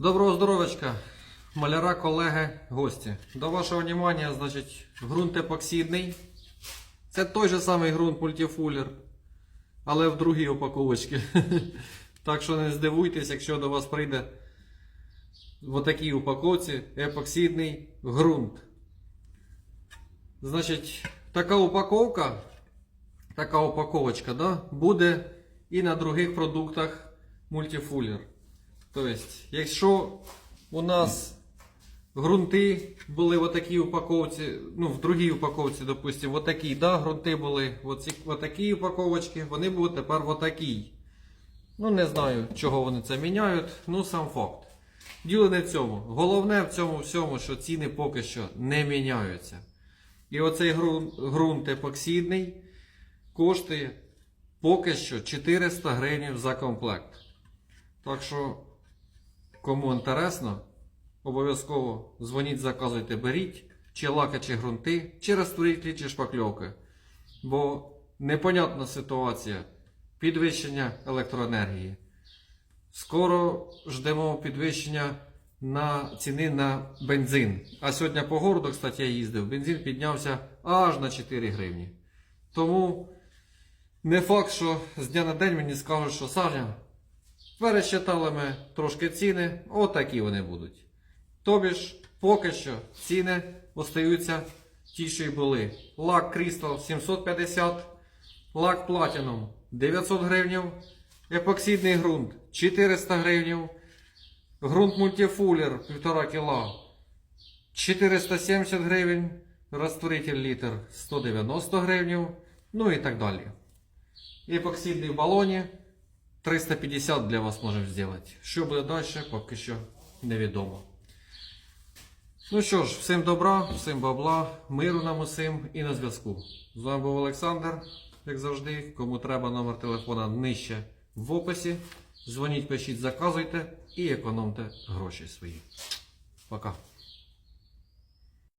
Доброго здоровечка, маляра, колеги, гості. До вашого внимання, значить, ґрунт епоксидний. Це той же самий ґрунт мультифулер, але в другій упаковочці. Так що не здивуйтесь, якщо до вас прийде в такій упаковці епоксидний ґрунт. Значить, така упаковка, така упаковочка, да, буде і на других продуктах мультифулер. Тобто, якщо у нас ґрунти були в такій упаковці, ну в другій упаковці, допустимо, в да, ґрунти були в такій упаковочці, вони будуть тепер в такій. Ну, не знаю, чого вони це міняють, ну сам факт. Діло не в цьому. Головне в цьому всьому, що ціни поки що не міняються. І оцей ґрунт, епоксидний коштує поки що 400 гривень за комплект. Так що, кому інтересно, обов'язково дзвоніть, заказуйте, беріть, чи лаки, чи ґрунти, чи розтворителі, чи шпакльовки. Бо непонятна ситуація підвищення електроенергії. Скоро ждемо підвищення на ціни на бензин. А сьогодні по городу, кстати, я їздив, бензин піднявся аж на 4 гривні. Тому не факт, що з дня на день мені скажуть, що Саня, пересчитали ми трошки ціни, отакі вони будуть. Тобі ж, поки що ціни остаються ті, що й були. Лак Crystal 750, лак Platinum 900 гривень, епоксидний ґрунт 400 гривень, ґрунт мультифулер 1,5 кг 470 гривень, розтворитель літр 190 гривень, ну і так далі. Епоксидний в балоні 350 для вас можемо зробити. Що буде далі, поки що невідомо. Ну що ж, всім добра, всім бабла, миру нам усім і на зв'язку. З вами був Олександр, як завжди. Кому треба номер телефона нижче в описі. Дзвоніть, пишіть, заказуйте і економте гроші свої. Пока.